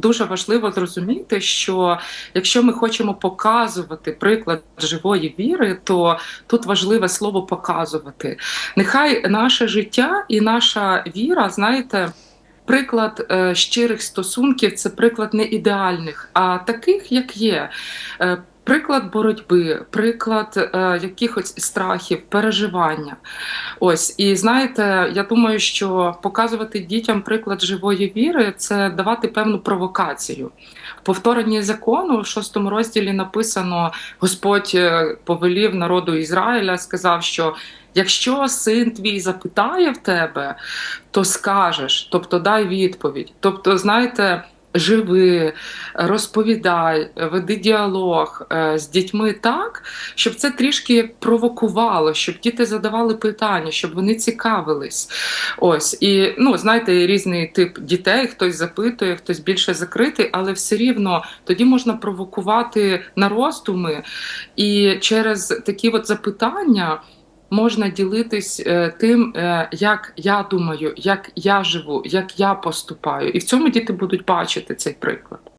Дуже важливо зрозуміти, що якщо ми хочемо показувати приклад живої віри, то тут важливе слово показувати. Нехай наше життя і наша віра, знаєте. Приклад е, щирих стосунків це приклад не ідеальних, а таких, як є. Приклад боротьби, приклад е, якихось страхів, переживання. Ось і знаєте, я думаю, що показувати дітям приклад живої віри це давати певну провокацію. В повторенні закону в шостому розділі написано: Господь е, повелів народу Ізраїля, сказав, що якщо син твій запитає в тебе, то скажеш, тобто дай відповідь. Тобто, знаєте. Живи, розповідай, веди діалог е, з дітьми так, щоб це трішки провокувало, щоб діти задавали питання, щоб вони цікавились. Ось і ну знаєте, різний тип дітей, хтось запитує, хтось більше закритий, але все рівно тоді можна провокувати на роздуми, і через такі от запитання. Можна ділитись е, тим, е, як я думаю, як я живу, як я поступаю, і в цьому діти будуть бачити цей приклад.